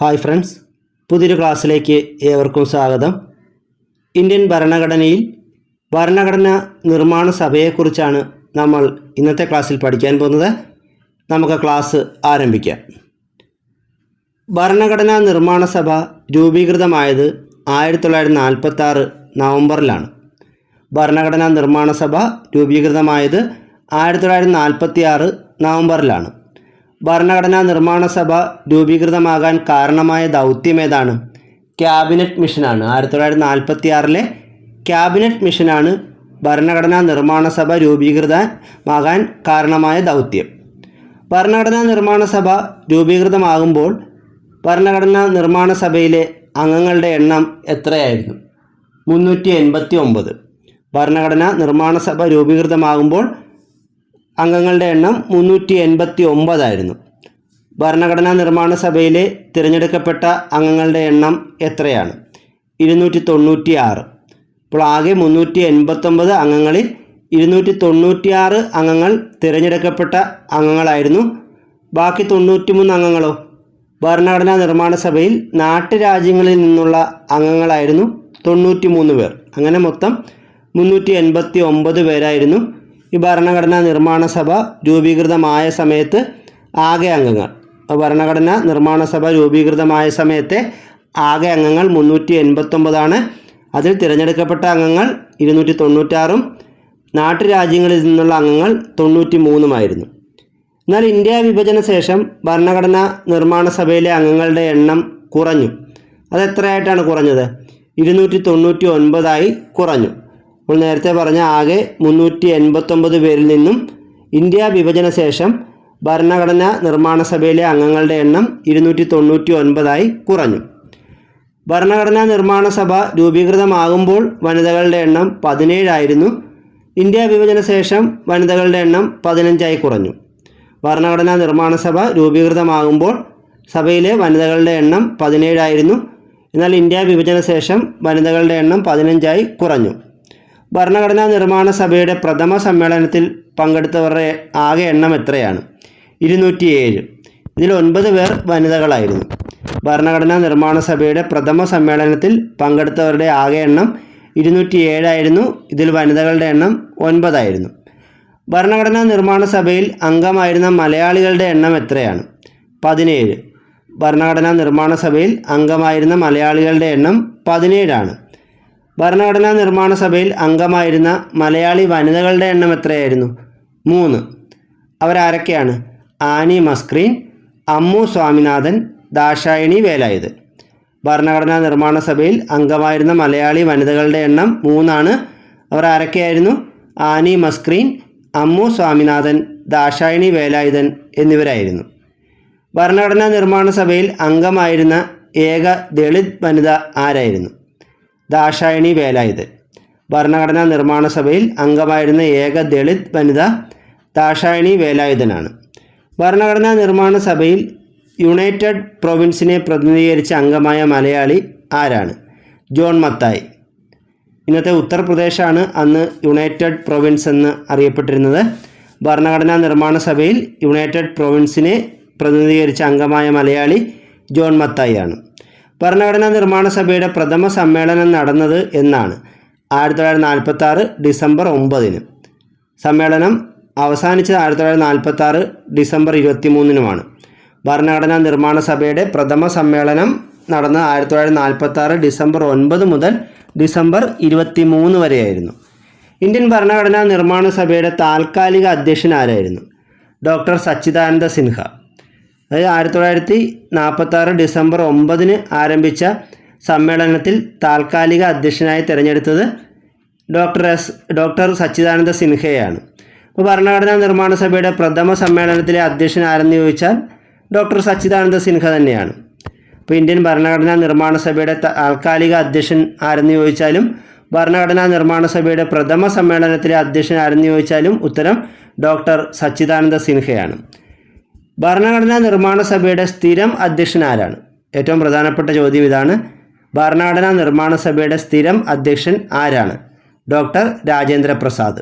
Hi friends പുതിയൊരു ക്ലാസ്സിലേക്ക് ഏവർക്കും സ്വാഗതം. ഇന്ത്യൻ ഭരണഘടനയിൽ ഭരണഘടന നിർമ്മാണ സഭയെക്കുറിച്ചാണ് നമ്മൾ ഇന്നത്തെ ക്ലാസ്സിൽ പഠിക്കാൻ പോകുന്നത്. നമുക്ക് ക്ലാസ് ആരംഭിക്കാം. ഭരണഘടനാ നിർമ്മാണ സഭ രൂപീകൃതമായത് ആയിരത്തി തൊള്ളായിരത്തി നാൽപ്പത്തി ആറ് നവംബറിലാണ്. ഭരണഘടനാ നിർമ്മാണ സഭ രൂപീകൃതമായത് ആയിരത്തി തൊള്ളായിരത്തി നാൽപ്പത്തി ആറ് നവംബറിലാണ്. ഭരണഘടനാ നിർമ്മാണ സഭ രൂപീകൃതമാകാൻ കാരണമായ ദൗത്യം ഏതാണ്? ക്യാബിനറ്റ് മിഷനാണ്. ആയിരത്തി തൊള്ളായിരത്തി നാൽപ്പത്തി ആറിലെ ക്യാബിനറ്റ് മിഷനാണ് ഭരണഘടനാ നിർമ്മാണ സഭ രൂപീകൃതമാകാൻ കാരണമായ ദൗത്യം. ഭരണഘടനാ നിർമ്മാണ സഭ രൂപീകൃതമാകുമ്പോൾ ഭരണഘടനാ നിർമ്മാണ സഭയിലെ അംഗങ്ങളുടെ എണ്ണം എത്രയായിരുന്നു? മുന്നൂറ്റി എൺപത്തി ഒമ്പത് ഭരണഘടനാ നിർമ്മാണ സഭ രൂപീകൃതമാകുമ്പോൾ അംഗങ്ങളുടെ എണ്ണം മുന്നൂറ്റി എൺപത്തി ഒമ്പതായിരുന്നു ഭരണഘടനാ നിർമ്മാണ സഭയിലെ തിരഞ്ഞെടുക്കപ്പെട്ട അംഗങ്ങളുടെ എണ്ണം എത്രയാണ്? ഇരുന്നൂറ്റി തൊണ്ണൂറ്റി ആറ് അപ്പോൾ ആകെ മുന്നൂറ്റി എൺപത്തൊമ്പത് അംഗങ്ങളിൽ ഇരുന്നൂറ്റി തൊണ്ണൂറ്റിയാറ് അംഗങ്ങൾ തിരഞ്ഞെടുക്കപ്പെട്ട അംഗങ്ങളായിരുന്നു. ബാക്കി തൊണ്ണൂറ്റിമൂന്ന് അംഗങ്ങളോ? ഭരണഘടനാ നിർമ്മാണ സഭയിൽ നാട്ടുരാജ്യങ്ങളിൽ നിന്നുള്ള അംഗങ്ങളായിരുന്നു തൊണ്ണൂറ്റി മൂന്ന് പേർ. അങ്ങനെ മൊത്തം മുന്നൂറ്റി എൺപത്തി ഒമ്പത് പേരായിരുന്നു ഈ ഭരണഘടനാ നിർമ്മാണ സഭ രൂപീകൃതമായ സമയത്ത് ആകെ അംഗങ്ങൾ. ഭരണഘടനാ നിർമ്മാണ സഭ രൂപീകൃതമായ സമയത്തെ ആകെ അംഗങ്ങൾ മുന്നൂറ്റി എൺപത്തൊമ്പതാണ് അതിൽ തിരഞ്ഞെടുക്കപ്പെട്ട അംഗങ്ങൾ ഇരുന്നൂറ്റി തൊണ്ണൂറ്റാറും നാട്ടുരാജ്യങ്ങളിൽ നിന്നുള്ള അംഗങ്ങൾ തൊണ്ണൂറ്റി മൂന്നുമായിരുന്നു എന്നാൽ ഇന്ത്യ വിഭജന ശേഷം ഭരണഘടനാ നിർമ്മാണ സഭയിലെ അംഗങ്ങളുടെ എണ്ണം കുറഞ്ഞു. അത് എത്രയായിട്ടാണ് കുറഞ്ഞത്? ഇരുന്നൂറ്റി തൊണ്ണൂറ്റി ഒൻപതായി കുറഞ്ഞു. അപ്പോൾ നേരത്തെ പറഞ്ഞ ആകെ മുന്നൂറ്റി എൺപത്തൊമ്പത് പേരിൽ നിന്നും ഇന്ത്യ വിഭജന ശേഷം ഭരണഘടനാ നിർമ്മാണ സഭയിലെ അംഗങ്ങളുടെ എണ്ണം ഇരുന്നൂറ്റി തൊണ്ണൂറ്റി ഒൻപതായി കുറഞ്ഞു. ഭരണഘടനാ നിർമ്മാണ സഭ രൂപീകൃതമാകുമ്പോൾ വനിതകളുടെ എണ്ണം പതിനേഴായിരുന്നു. ഇന്ത്യ വിഭജന ശേഷം വനിതകളുടെ എണ്ണം പതിനഞ്ചായി കുറഞ്ഞു. ഭരണഘടനാ നിർമ്മാണ സഭ രൂപീകൃതമാകുമ്പോൾ സഭയിലെ വനിതകളുടെ എണ്ണം പതിനേഴായിരുന്നു. എന്നാൽ ഇന്ത്യ വിഭജന ശേഷം വനിതകളുടെ എണ്ണം പതിനഞ്ചായി കുറഞ്ഞു. ഭരണഘടനാ നിർമ്മാണ സഭയുടെ പ്രഥമ സമ്മേളനത്തിൽ പങ്കെടുത്തവരുടെ ആകെ എണ്ണം എത്രയാണ്? ഇരുന്നൂറ്റിയേഴ്. ഇതിൽ ഒൻപത് പേർ വനിതകളായിരുന്നു. ഭരണഘടനാ നിർമ്മാണ സഭയുടെ പ്രഥമ സമ്മേളനത്തിൽ പങ്കെടുത്തവരുടെ ആകെ എണ്ണം ഇരുന്നൂറ്റി ഏഴായിരുന്നു ഇതിൽ വനിതകളുടെ എണ്ണം ഒൻപതായിരുന്നു. ഭരണഘടനാ നിർമ്മാണ സഭയിൽ അംഗമായിരുന്ന മലയാളികളുടെ എണ്ണം എത്രയാണ്? പതിനേഴ്. ഭരണഘടനാ നിർമ്മാണ സഭയിൽ അംഗമായിരുന്ന മലയാളികളുടെ എണ്ണം പതിനേഴാണ്. ഭരണഘടനാ നിർമ്മാണ സഭയിൽ അംഗമായിരുന്ന മലയാളി വനിതകളുടെ എണ്ണം എത്രയായിരുന്നു? മൂന്ന്. അവരാരൊക്കെയാണ്? ആനി മസ്ക്രീൻ അമ്മു സ്വാമിനാഥൻ ദാശായണി വേലായുധൻ. ഭരണഘടനാ നിർമ്മാണ സഭയിൽ അംഗമായിരുന്ന മലയാളി വനിതകളുടെ എണ്ണം മൂന്നാണ്. അവർ ആരൊക്കെയായിരുന്നു ആനി മസ്ക്രീൻ അമ്മു സ്വാമിനാഥൻ ദാശായണി വേലായുധൻ എന്നിവരായിരുന്നു. ഭരണഘടനാ നിർമ്മാണ സഭയിൽ അംഗമായിരുന്ന ഏക ദളിത് വനിത ആരായിരുന്നു? ദാശായണി വേലായുധൻ. ഭരണഘടനാ നിർമ്മാണ സഭയിൽ അംഗമായിരുന്ന ഏക ദളിത് വനിത ദാശായണി വേലായുധനാണ്. ഭരണഘടനാ നിർമ്മാണ സഭയിൽ യുണൈറ്റഡ് പ്രൊവിൻസിനെ പ്രതിനിധീകരിച്ച അംഗമായ മലയാളി ആരാണ്? ജോൺ മത്തായി. ഇന്നത്തെ ഉത്തർപ്രദേശാണ് അന്ന് യുണൈറ്റഡ് പ്രൊവിൻസ് എന്ന് അറിയപ്പെട്ടിരുന്നത്. ഭരണഘടനാ നിർമ്മാണ സഭയിൽ യുണൈറ്റഡ് പ്രൊവിൻസിനെ പ്രതിനിധീകരിച്ച അംഗമായ മലയാളി ജോൺ മത്തായി ആണ്. ഭരണഘടനാ നിർമ്മാണ സഭയുടെ പ്രഥമ സമ്മേളനം നടന്നത് എന്നാണ് ആയിരത്തി തൊള്ളായിരത്തി നാൽപ്പത്തി ആറ് ഡിസംബർ ഒമ്പതിന്. സമ്മേളനം അവസാനിച്ചത് ആയിരത്തി തൊള്ളായിരത്തി നാൽപ്പത്തി ആറ് ഡിസംബർ ഇരുപത്തി മൂന്നിനുമാണ് ഭരണഘടനാ നിർമ്മാണ സഭയുടെ പ്രഥമ സമ്മേളനം നടന്ന ആയിരത്തി തൊള്ളായിരത്തി നാൽപ്പത്തി ആറ് ഡിസംബർ ഒൻപത് മുതൽ ഡിസംബർ ഇരുപത്തി മൂന്ന് വരെയായിരുന്നു. ഇന്ത്യൻ ഭരണഘടനാ നിർമ്മാണ സഭയുടെ താൽക്കാലിക അധ്യക്ഷൻ ആരായിരുന്നു? ഡോക്ടർ സച്ചിദാനന്ദ സിൻഹ. അതായത് ആയിരത്തി തൊള്ളായിരത്തി നാൽപ്പത്തി ആറ് ഡിസംബർ ഒമ്പതിന് ആരംഭിച്ച സമ്മേളനത്തിൽ താൽക്കാലിക അധ്യക്ഷനായി തിരഞ്ഞെടുത്തത് ഡോക്ടർ എസ് ഡോക്ടർ സച്ചിദാനന്ദ സിൻഹയാണ്. അപ്പോൾ ഭരണഘടനാ നിർമ്മാണ സഭയുടെ പ്രഥമ സമ്മേളനത്തിലെ അധ്യക്ഷൻ ആരെന്ന് ചോദിച്ചാൽ ഡോക്ടർ സച്ചിദാനന്ദ സിൻഹ തന്നെയാണ്. ഇപ്പോൾ ഇന്ത്യൻ ഭരണഘടനാ നിർമ്മാണ സഭയുടെ താൽക്കാലിക അധ്യക്ഷൻ ആരെന്ന് ചോദിച്ചാലും ഭരണഘടനാ നിർമ്മാണ സഭയുടെ പ്രഥമ സമ്മേളനത്തിലെ അധ്യക്ഷൻ ആരെന്ന് ചോദിച്ചാലും ഉത്തരം ഡോക്ടർ സച്ചിദാനന്ദ സിൻഹയാണ്. ഭരണഘടനാ നിർമ്മാണ സഭയുടെ സ്ഥിരം അധ്യക്ഷൻ ആരാണ്? ഏറ്റവും പ്രധാനപ്പെട്ട ചോദ്യം ഇതാണ്. ഭരണഘടനാ നിർമ്മാണ സഭയുടെ സ്ഥിരം അധ്യക്ഷൻ ആരാണ്? ഡോക്ടർ രാജേന്ദ്ര പ്രസാദ്.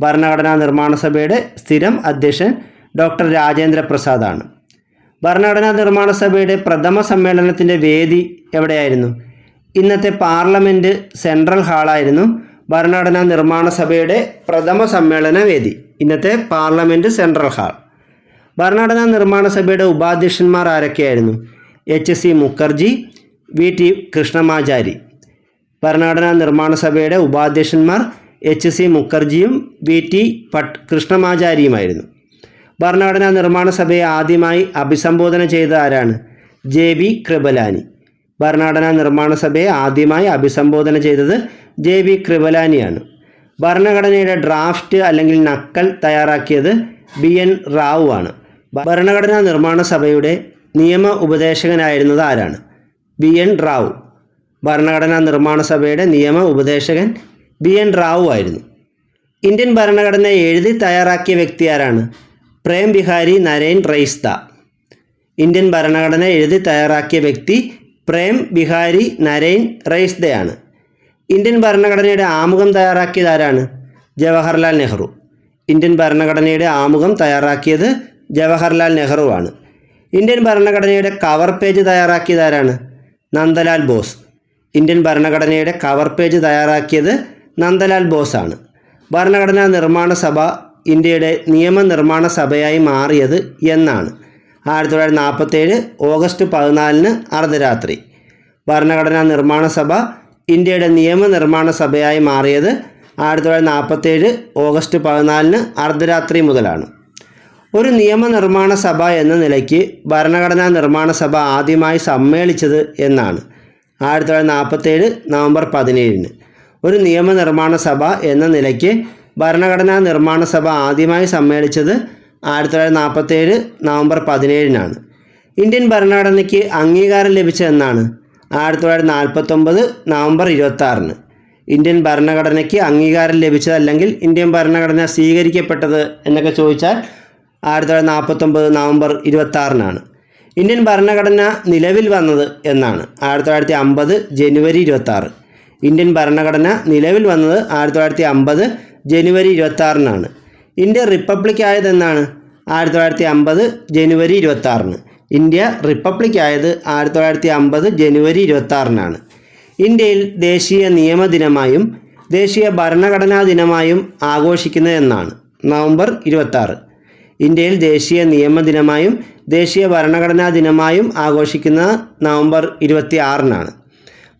ഭരണഘടനാ നിർമ്മാണ സഭയുടെ സ്ഥിരം അധ്യക്ഷൻ ഡോക്ടർ രാജേന്ദ്ര പ്രസാദാണ്. ഭരണഘടനാ നിർമ്മാണ സഭയുടെ പ്രഥമ സമ്മേളനത്തിന്റെ വേദി എവിടെയായിരുന്നു? ഇന്നത്തെ പാർലമെന്റ് സെൻട്രൽ ഹാളായിരുന്നു ഭരണഘടനാ നിർമ്മാണ സഭയുടെ പ്രഥമ സമ്മേളന വേദി. ഇന്നത്തെ പാർലമെന്റ് സെൻട്രൽ ഹാൾ. ഭരണഘടനാ നിർമ്മാണ സഭയുടെ ഉപാധ്യക്ഷന്മാർ ആരൊക്കെയായിരുന്നു? H C Mukherjee V T Krishnamachari. ഭരണഘടനാ നിർമ്മാണ സഭയുടെ ഉപാധ്യക്ഷന്മാർ എച്ച് സി മുഖർജിയും വി ടി പട്ട് കൃഷ്ണമാചാരിയുമായിരുന്നു. ഭരണഘടനാ നിർമ്മാണ സഭയെ ആദ്യമായി അഭിസംബോധന ചെയ്ത ആരാണ്? J B Kripalani. ഭരണഘടനാ നിർമ്മാണ സഭയെ ആദ്യമായി അഭിസംബോധന ചെയ്തത് ജെ ബി കൃപലാനിയാണ്. ഭരണഘടനയുടെ ഡ്രാഫ്റ്റ് അല്ലെങ്കിൽ നക്കൽ തയ്യാറാക്കിയത് ബി എൻ റാവു ആണ്. ഭരണഘടനാ നിർമ്മാണ സഭയുടെ നിയമ ഉപദേശകനായിരുന്നത് ആരാണ്? B N Rau. ഭരണഘടനാ നിർമ്മാണ സഭയുടെ നിയമ ഉപദേശകൻ ബി എൻ റാവു ആയിരുന്നു. ഇന്ത്യൻ ഭരണഘടന എഴുതി തയ്യാറാക്കിയ വ്യക്തി ആരാണ്? പ്രേം ബിഹാരി നരേൻ റൈസ്ത. ഇന്ത്യൻ ഭരണഘടന എഴുതി തയ്യാറാക്കിയ വ്യക്തി പ്രേം ബിഹാരി നരേൻ റൈസ്തയാണ്. ഇന്ത്യൻ ഭരണഘടനയുടെ ആമുഖം തയ്യാറാക്കിയത് ആരാണ്? ജവഹർലാൽ നെഹ്റു. ഇന്ത്യൻ ഭരണഘടനയുടെ ആമുഖം തയ്യാറാക്കിയത് ജവഹർലാൽ നെഹ്റുവാണ്. ഇന്ത്യൻ ഭരണഘടനയുടെ കവർ പേജ് തയ്യാറാക്കിയതാരാണ് നന്ദലാൽ ബോസ്. ഇന്ത്യൻ ഭരണഘടനയുടെ കവർ പേജ് തയ്യാറാക്കിയത് നന്ദലാൽ ബോസാണ്. ഭരണഘടനാ നിർമ്മാണ സഭ ഇന്ത്യയുടെ നിയമനിർമ്മാണ സഭയായി മാറിയത് എന്നാണ്. ആയിരത്തി തൊള്ളായിരത്തി നാൽപ്പത്തേഴ് ഓഗസ്റ്റ് പതിനാലിന് അർദ്ധരാത്രി. ഭരണഘടനാ നിർമ്മാണ സഭ ഇന്ത്യയുടെ നിയമനിർമ്മാണ സഭയായി മാറിയത് ആയിരത്തി തൊള്ളായിരത്തി നാൽപ്പത്തേഴ് ഓഗസ്റ്റ് പതിനാലിന് അർദ്ധരാത്രി മുതലാണ്. ഒരു നിയമനിർമ്മാണ സഭ എന്ന നിലയ്ക്ക് ഭരണഘടനാ നിർമ്മാണ സഭ ആദ്യമായി സമ്മേളിച്ചത് എന്നാണ്. ആയിരത്തി തൊള്ളായിരത്തി നാൽപ്പത്തേഴ് നവംബർ പതിനേഴിന്. ഒരു നിയമനിർമ്മാണ സഭ എന്ന നിലയ്ക്ക് ഭരണഘടനാ നിർമ്മാണ സഭ ആദ്യമായി സമ്മേളിച്ചത് ആയിരത്തി തൊള്ളായിരത്തി നാൽപ്പത്തേഴ് നവംബർ പതിനേഴിനാണ്. ഇന്ത്യൻ ഭരണഘടനയ്ക്ക് അംഗീകാരം ലഭിച്ചതെന്നാണ് ആയിരത്തി തൊള്ളായിരത്തി നാൽപ്പത്തൊമ്പത് നവംബർ ഇരുപത്തി ഇന്ത്യൻ ഭരണഘടനയ്ക്ക് അംഗീകാരം ലഭിച്ചതല്ലെങ്കിൽ ഇന്ത്യൻ ഭരണഘടന സ്വീകരിക്കപ്പെട്ടത് എന്നൊക്കെ ചോദിച്ചാൽ ആയിരത്തി തൊള്ളായിരത്തി നാൽപ്പത്തൊമ്പത് നവംബർ ഇരുപത്തി ഇന്ത്യൻ ഭരണഘടന നിലവിൽ വന്നത് എന്നാണ്. ആയിരത്തി തൊള്ളായിരത്തി അമ്പത് ജനുവരി ഇരുപത്തി ഇന്ത്യൻ ഭരണഘടന നിലവിൽ വന്നത് ആയിരത്തി തൊള്ളായിരത്തി അമ്പത് ജനുവരി ഇരുപത്തി ആറിനാണ് ഇന്ത്യ റിപ്പബ്ലിക് ആയതെന്നാണ് ആയിരത്തി തൊള്ളായിരത്തി അമ്പത് ജനുവരി ഇരുപത്തി ആറിന് ഇന്ത്യ റിപ്പബ്ലിക് ആയത് ആയിരത്തി തൊള്ളായിരത്തി അമ്പത് ജനുവരി ഇരുപത്തി ആറിനാണ് ഇന്ത്യയിൽ ദേശീയ നിയമദിനമായും ദേശീയ ഭരണഘടനാ ദിനമായും ആഘോഷിക്കുന്നത് എന്നാണ്. നവംബർ ഇരുപത്തി ഇന്ത്യയിൽ ദേശീയ നിയമ നിയമദിനമായും ദേശീയ ഭരണഘടനാ ദിനമായും ആഘോഷിക്കുന്ന നവംബർ ഇരുപത്തി ആറിനാണ്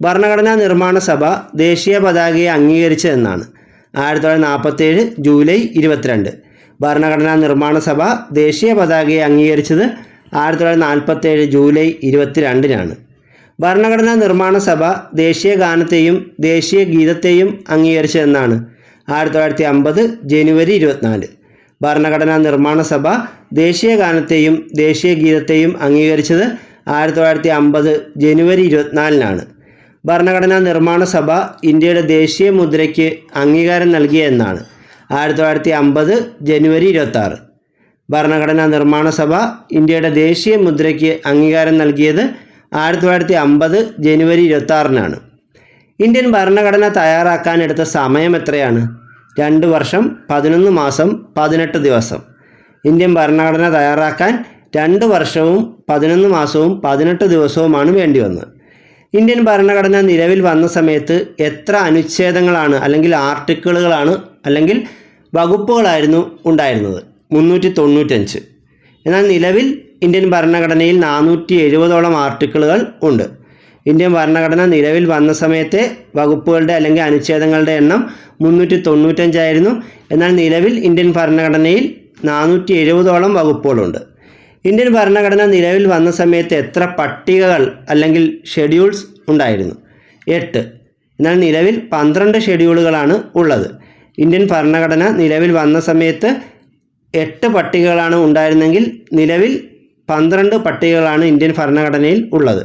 ഭരണഘടനാ നിർമ്മാണ സഭ ദേശീയ പതാകയെ അംഗീകരിച്ചതെന്നാണ്. ആയിരത്തി തൊള്ളായിരത്തി നാൽപ്പത്തേഴ് ജൂലൈ ഇരുപത്തിരണ്ട്. ഭരണഘടനാ നിർമ്മാണ സഭ ദേശീയ പതാകയെ അംഗീകരിച്ചത് ആയിരത്തി തൊള്ളായിരത്തി നാൽപ്പത്തേഴ് ജൂലൈ ഇരുപത്തിരണ്ടിനാണ്. ഭരണഘടനാ നിർമ്മാണ സഭ ദേശീയ ഗാനത്തെയും ദേശീയ ഗീതത്തെയും അംഗീകരിച്ചതെന്നാണ് ആയിരത്തി തൊള്ളായിരത്തി അമ്പത് ജനുവരി ഇരുപത്തിനാല്. ഭരണഘടനാ നിർമ്മാണ സഭ ദേശീയ ഗാനത്തെയും ദേശീയ ഗീതത്തെയും അംഗീകരിച്ചത് ആയിരത്തി തൊള്ളായിരത്തി അമ്പത് ജനുവരി ഇരുപത്തിനാലിനാണ്. ഭരണഘടനാ നിർമ്മാണ സഭ ഇന്ത്യയുടെ ദേശീയ മുദ്രയ്ക്ക് അംഗീകാരം നൽകിയ എന്നാണ് ആയിരത്തി തൊള്ളായിരത്തി അമ്പത് ജനുവരി ഇരുപത്തി ഭരണഘടനാ നിർമ്മാണ സഭ ഇന്ത്യയുടെ ദേശീയ മുദ്രയ്ക്ക് അംഗീകാരം നൽകിയത് ആയിരത്തി തൊള്ളായിരത്തി അമ്പത് ജനുവരി ഇരുപത്തി ആറിനാണ് ഇന്ത്യൻ ഭരണഘടന തയ്യാറാക്കാൻ എടുത്ത സമയം എത്രയാണ്? രണ്ട് വർഷം പതിനൊന്ന് മാസം പതിനെട്ട് ദിവസം. ഇന്ത്യൻ ഭരണഘടന തയ്യാറാക്കാൻ രണ്ട് വർഷവും പതിനൊന്ന് മാസവും പതിനെട്ട് ദിവസവുമാണ് വേണ്ടി വന്നത് ഇന്ത്യൻ ഭരണഘടന നിലവിൽ വന്ന സമയത്ത് എത്ര അനുച്ഛേദങ്ങളാണ് അല്ലെങ്കിൽ ആർട്ടിക്കിളുകളാണ് അല്ലെങ്കിൽ വകുപ്പുകളായിരുന്നു ഉണ്ടായിരുന്നത്? മുന്നൂറ്റി തൊണ്ണൂറ്റഞ്ച് എന്നാൽ നിലവിൽ ഇന്ത്യൻ ഭരണഘടനയിൽ നാനൂറ്റി എഴുപതോളം ആർട്ടിക്കിളുകൾ ഉണ്ട്. ഇന്ത്യൻ ഭരണഘടന നിലവിൽ വന്ന സമയത്തെ വകുപ്പുകളുടെ അല്ലെങ്കിൽ അനുച്ഛേദങ്ങളുടെ എണ്ണം മുന്നൂറ്റി തൊണ്ണൂറ്റഞ്ചായിരുന്നു എന്നാൽ നിലവിൽ ഇന്ത്യൻ ഭരണഘടനയിൽ നാനൂറ്റി എഴുപതോളം വകുപ്പുകളുണ്ട്. ഇന്ത്യൻ ഭരണഘടന നിലവിൽ വന്ന സമയത്ത് എത്ര പട്ടികകൾ അല്ലെങ്കിൽ ഷെഡ്യൂൾസ് ഉണ്ടായിരുന്നു? എട്ട്. എന്നാൽ നിലവിൽ പന്ത്രണ്ട് ഷെഡ്യൂളുകളാണ് ഉള്ളത്. ഇന്ത്യൻ ഭരണഘടന നിലവിൽ വന്ന സമയത്ത് എട്ട് പട്ടികകളാണ് ഉണ്ടായിരുന്നെങ്കിൽ നിലവിൽ പന്ത്രണ്ട് പട്ടികകളാണ് ഇന്ത്യൻ ഭരണഘടനയിൽ ഉള്ളത്.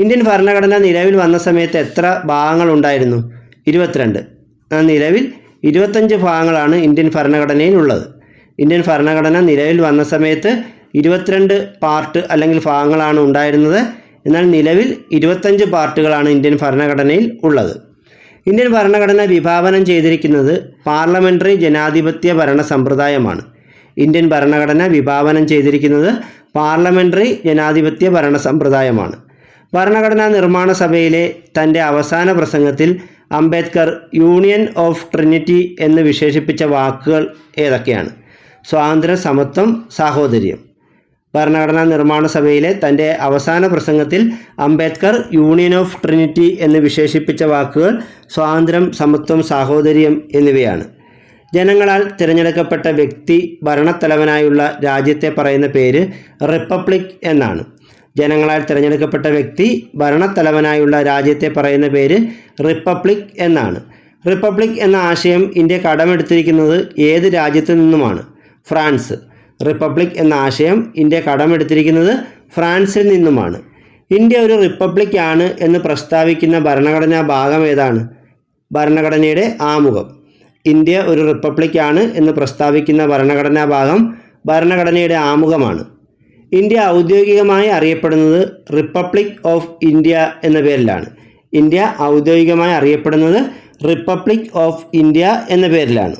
ഇന്ത്യൻ ഭരണഘടന നിലവിൽ വന്ന സമയത്ത് എത്ര ഭാഗങ്ങൾ ഉണ്ടായിരുന്നു ഇരുപത്തിരണ്ട്. ആ നിലവിൽ ഇരുപത്തഞ്ച് ഭാഗങ്ങളാണ് ഇന്ത്യൻ ഭരണഘടനയിൽ ഉള്ളത് ഇന്ത്യൻ ഭരണഘടന നിലവിൽ വന്ന സമയത്ത് ഇരുപത്തിരണ്ട് പാർട്ട് അല്ലെങ്കിൽ ഭാഗങ്ങളാണ് ഉണ്ടായിരുന്നത്. എന്നാൽ നിലവിൽ ഇരുപത്തഞ്ച് പാർട്ടുകളാണ് ഇന്ത്യൻ ഭരണഘടനയിൽ ഉള്ളത്. ഇന്ത്യൻ ഭരണഘടന വിഭാവനം ചെയ്തിരിക്കുന്നത് പാർലമെന്ററി ജനാധിപത്യ ഭരണ സമ്പ്രദായമാണ്. ഇന്ത്യൻ ഭരണഘടന വിഭാവനം ചെയ്തിരിക്കുന്നത് പാർലമെന്ററി ജനാധിപത്യ ഭരണ സമ്പ്രദായമാണ്. ഭരണഘടനാ നിർമ്മാണ സഭയിലെ തന്റെ അവസാന പ്രസംഗത്തിൽ അംബേദ്കർ യൂണിയൻ ഓഫ് ട്രിനിറ്റി എന്ന് വിശേഷിപ്പിച്ച വാക്കുകൾ ഏതൊക്കെയാണ്? സ്വാതന്ത്ര്യ സമത്വം സാഹോദര്യം. ഭരണഘടനാ നിർമ്മാണ സഭയിലെ തന്റെ അവസാന പ്രസംഗത്തിൽ അംബേദ്കർ യൂണിയൻ ഓഫ് ട്രിനിറ്റി എന്ന് വിശേഷിപ്പിച്ച വാക്കുകൾ സ്വാതന്ത്ര്യം സമത്വം സാഹോദര്യം എന്നിവയാണ്. ജനങ്ങളാൽ തിരഞ്ഞെടുക്കപ്പെട്ട വ്യക്തി ഭരണത്തലവനായുള്ള രാജ്യത്തെ പറയുന്ന പേര് റിപ്പബ്ലിക് എന്നാണ്. ജനങ്ങളാൽ തിരഞ്ഞെടുക്കപ്പെട്ട വ്യക്തി ഭരണത്തലവനായുള്ള രാജ്യത്തെ പറയുന്ന പേര് റിപ്പബ്ലിക് എന്നാണ്. റിപ്പബ്ലിക് എന്ന ആശയം ഇന്ത്യ കടമെടുത്തിരിക്കുന്നത് ഏത് രാജ്യത്തു നിന്നുമാണ്? ഫ്രാൻസ്. റിപ്പബ്ലിക് എന്ന ആശയം ഇന്ത്യ കടമെടുത്തിരിക്കുന്നത് ഫ്രാൻസിൽ നിന്നുമാണ്. ഇന്ത്യ ഒരു റിപ്പബ്ലിക് ആണ് എന്ന് പ്രസ്താവിക്കുന്ന ഭരണഘടനാ ഭാഗം ഏതാണ്? ഭരണഘടനയുടെ ആമുഖം. ഇന്ത്യ ഒരു റിപ്പബ്ലിക് ആണ് എന്ന് പ്രസ്താവിക്കുന്ന ഭരണഘടനാ ഭാഗം ഭരണഘടനയുടെ ആമുഖമാണ്. ഇന്ത്യ ഔദ്യോഗികമായി അറിയപ്പെടുന്നത് റിപ്പബ്ലിക് ഓഫ് ഇന്ത്യ എന്ന പേരിലാണ്. ഇന്ത്യ ഔദ്യോഗികമായി അറിയപ്പെടുന്നത് റിപ്പബ്ലിക് ഓഫ് ഇന്ത്യ എന്ന പേരിലാണ്.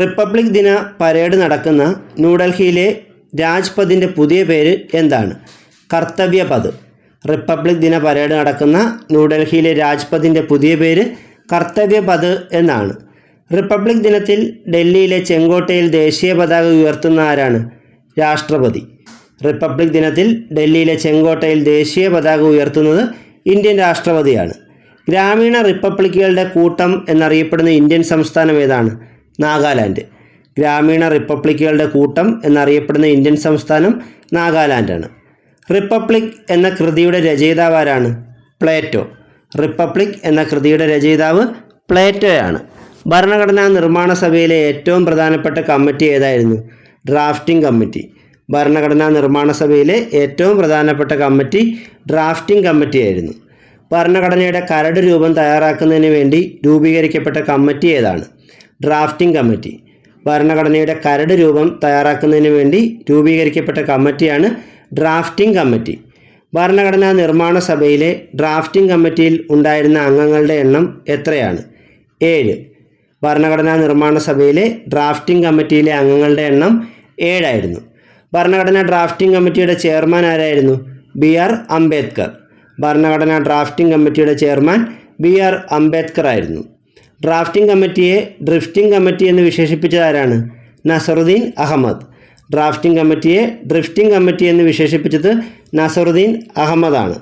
റിപ്പബ്ലിക് ദിന പരേഡ് നടക്കുന്ന ന്യൂഡൽഹിയിലെ രാജ്പഥിന്റെ പുതിയ പേര് എന്താണ്? കർത്തവ്യപഥ് റിപ്പബ്ലിക് ദിന പരേഡ് നടക്കുന്ന ന്യൂഡൽഹിയിലെ രാജ്പഥിന്റെ പുതിയ പേര് കർത്തവ്യപഥ് എന്നാണ്. റിപ്പബ്ലിക് ദിനത്തിൽ ഡൽഹിയിലെ ചെങ്കോട്ടയിൽ ദേശീയ പതാക ഉയർത്തുന്ന ആരാണ്? രാഷ്ട്രപതി. റിപ്പബ്ലിക് ദിനത്തിൽ ഡൽഹിയിലെ ചെങ്കോട്ടയിൽ ദേശീയ പതാക ഉയർത്തുന്നത് ഇന്ത്യൻ രാഷ്ട്രപതിയാണ്. ഗ്രാമീണ റിപ്പബ്ലിക്കുകളുടെ കൂട്ടം എന്നറിയപ്പെടുന്ന ഇന്ത്യൻ സംസ്ഥാനം ഏതാണ്? നാഗാലാൻഡ്. ഗ്രാമീണ റിപ്പബ്ലിക്കുകളുടെ കൂട്ടം എന്നറിയപ്പെടുന്ന ഇന്ത്യൻ സംസ്ഥാനം നാഗാലാൻഡാണ്. റിപ്പബ്ലിക് എന്ന കൃതിയുടെ രചയിതാവ് ആരാണ്? പ്ലേറ്റോ. റിപ്പബ്ലിക് എന്ന കൃതിയുടെ രചയിതാവ് പ്ലേറ്റോയാണ്. ഭരണഘടനാ നിർമ്മാണ സഭയിലെ ഏറ്റവും പ്രധാനപ്പെട്ട കമ്മിറ്റി ഏതായിരുന്നു? Drafting committee. ഭരണഘടനാ നിർമ്മാണ സഭയിലെ ഏറ്റവും പ്രധാനപ്പെട്ട കമ്മിറ്റി ഡ്രാഫ്റ്റിംഗ് കമ്മിറ്റിയായിരുന്നു. ഭരണഘടനയുടെ കരട് രൂപം തയ്യാറാക്കുന്നതിന് വേണ്ടി രൂപീകരിക്കപ്പെട്ട കമ്മിറ്റി ഏതാണ്? Drafting committee. ഭരണഘടനയുടെ കരട് രൂപം തയ്യാറാക്കുന്നതിന് വേണ്ടി രൂപീകരിക്കപ്പെട്ട കമ്മിറ്റിയാണ് ഡ്രാഫ്റ്റിംഗ് കമ്മിറ്റി. ഭരണഘടനാ നിർമ്മാണ സഭയിലെ ഡ്രാഫ്റ്റിംഗ് കമ്മിറ്റിയിൽ ഉണ്ടായിരുന്ന അംഗങ്ങളുടെ എണ്ണം എത്രയാണ്? ഏഴ്. ഭരണഘടനാ നിർമ്മാണ സഭയിലെ ഡ്രാഫ്റ്റിംഗ് കമ്മിറ്റിയിലെ അംഗങ്ങളുടെ എണ്ണം ഏഴായിരുന്നു. ഭരണഘടനാ ഡ്രാഫ്റ്റിംഗ് കമ്മിറ്റിയുടെ ചെയർമാൻ ആരായിരുന്നു? B R Ambedkar. ഭരണഘടനാ ഡ്രാഫ്റ്റിംഗ് കമ്മിറ്റിയുടെ ചെയർമാൻ ബി ആർ അംബേദ്കർ ആയിരുന്നു. ഡ്രാഫ്റ്റിംഗ് കമ്മിറ്റിയെ ഡ്രിഫ്റ്റിംഗ് കമ്മിറ്റി എന്ന് വിശേഷിപ്പിച്ചത് ആരാണ്? നസറുദ്ദീൻ അഹമ്മദ്. ഡ്രാഫ്റ്റിംഗ് കമ്മിറ്റിയെ ഡ്രിഫ്റ്റിംഗ് കമ്മിറ്റി എന്ന് വിശേഷിപ്പിച്ചത് നസറുദ്ദീൻ അഹമ്മദാണ്.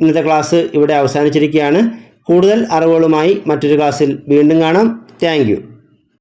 ഇന്നത്തെ ക്ലാസ് ഇവിടെ അവസാനിച്ചിരിക്കുകയാണ്. കൂടുതൽ അറിവുകളുമായി മറ്റൊരു ക്ലാസ്സിൽ വീണ്ടും കാണാം. താങ്ക്